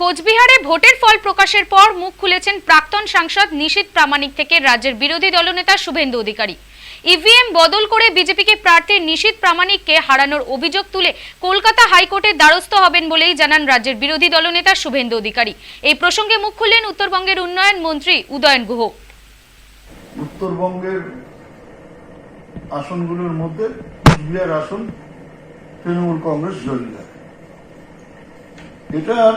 কোচবিহারে ভোটের ফল প্রকাশের পর মুখ খুলেছেন প্রাক্তন সাংসদ নিশীত প্রামাণিক থেকে রাজ্যের বিরোধী দলনেতা শুভেন্দু অধিকারী। ইভিএম বদল করে বিজেপিকে প্রার্থী নিশীত প্রামাণিককে হারানোর অভিযোগ তুলে কলকাতা হাইকোর্টের দ্বারস্থ হবেন বলেই জানান রাজ্যের বিরোধী দলনেতা শুভেন্দু অধিকারী। এই প্রসঙ্গে মুখ খুললেন উত্তরবঙ্গের উন্নয়ন মন্ত্রী উদয়ন গুহ। উত্তরবঙ্গের আসনগুলোর মধ্যে কুচবিহার আসন, তৃণমূল কংগ্রেস জয়ী এটার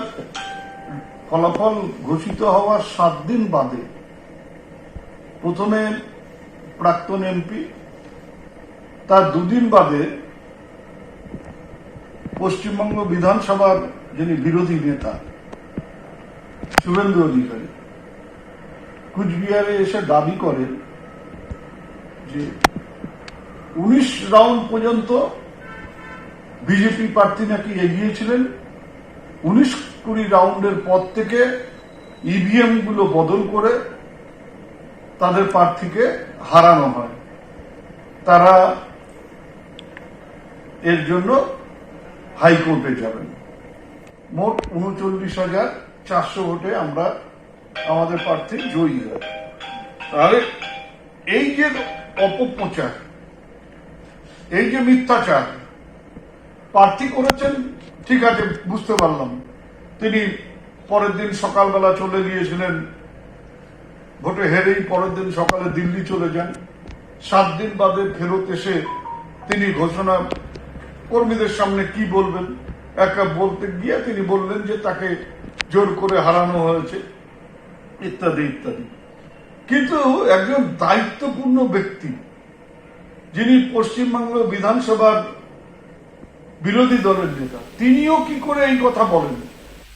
ফলাফল ঘোষিত হওয়ার সাত দিন বাদে প্রথমে প্রাক্তন এমপি, তার দুদিন বাদে পশ্চিমবঙ্গ বিধানসভার যিনি বিরোধী নেতা, শুভেন্দু অধিকারী, কুচবিহারে এসে দাবি করেন যে উনিশ রাউন্ড পর্যন্ত বিজেপি প্রার্থী নাকি এগিয়েছিলেন উনিশ কুড়ি রাউন্ডের পর থেকে ইভিএমগুলো বদল করে তাদের প্রার্থীকে হারানো হয়। তারা এর জন্য হাইকোর্টে যাবেন। মোট উনচল্লিশ হাজার চারশো ভোটে আমরা আমাদের প্রার্থী জয়ী হয় তাহলে এই যে অপপ্রচার, এই যে মিথ্যাচার প্রার্থী করেছেন, ঠিক আছে, বুঝতে পারলাম। তিনি পরের দিন সকালবেলা চলে গিয়েছিলেন। ভোটে হেরেই পরের দিন সকালে দিল্লি চলে যান। সাত দিন বাদে ফেরত এসে তিনি ঘোষণা, কর্মীদের সামনে কি বলবেন? একা বলতে গিয়ে তিনি বললেন যে তাকে জোর করে হারানো হয়েছে, ইত্যাদি ইত্যাদি। কিন্তু একজন দায়িত্বপূর্ণ ব্যক্তি, যিনি পশ্চিমবঙ্গ বিধানসভার বিরোধী দলের নেতা। তিনিও কি করে এই কথা বলেন?